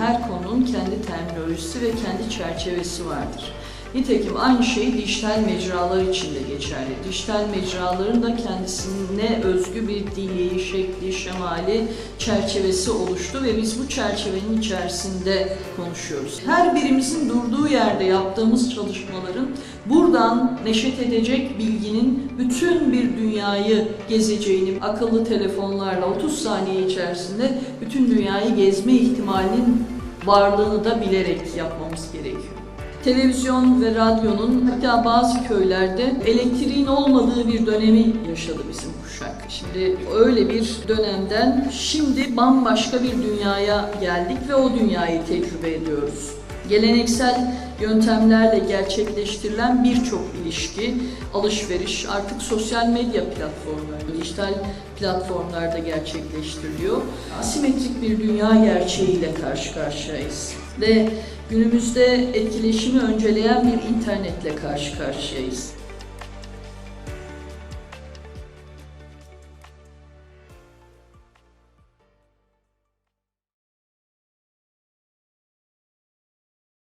her konunun kendi terminolojisi ve kendi çerçevesi vardır. Nitekim aynı şey dijital mecralar için de geçerli. Dijital mecraların da kendisine özgü bir dili, şekli, şemali, çerçevesi oluştu ve biz bu çerçevenin içerisinde konuşuyoruz. Her birimizin durduğu yerde yaptığımız çalışmaların buradan neşet edecek bilginin bütün bir dünyayı gezeceğini, akıllı telefonlarla 30 saniye içerisinde bütün dünyayı gezme ihtimalinin varlığını da bilerek yapmamız gerekiyor. Televizyon ve radyonun hatta bazı köylerde elektriğin olmadığı bir dönemi yaşadı bizim kuşak. Şimdi öyle bir dönemden şimdi bambaşka bir dünyaya geldik ve o dünyayı tecrübe ediyoruz. Geleneksel yöntemlerle gerçekleştirilen birçok ilişki, alışveriş artık sosyal medya platformları, dijital platformlarda gerçekleştiriliyor. Asimetrik bir dünya gerçeğiyle karşı karşıyayız. Ve günümüzde etkileşimi önceleyen bir internetle karşı karşıyayız.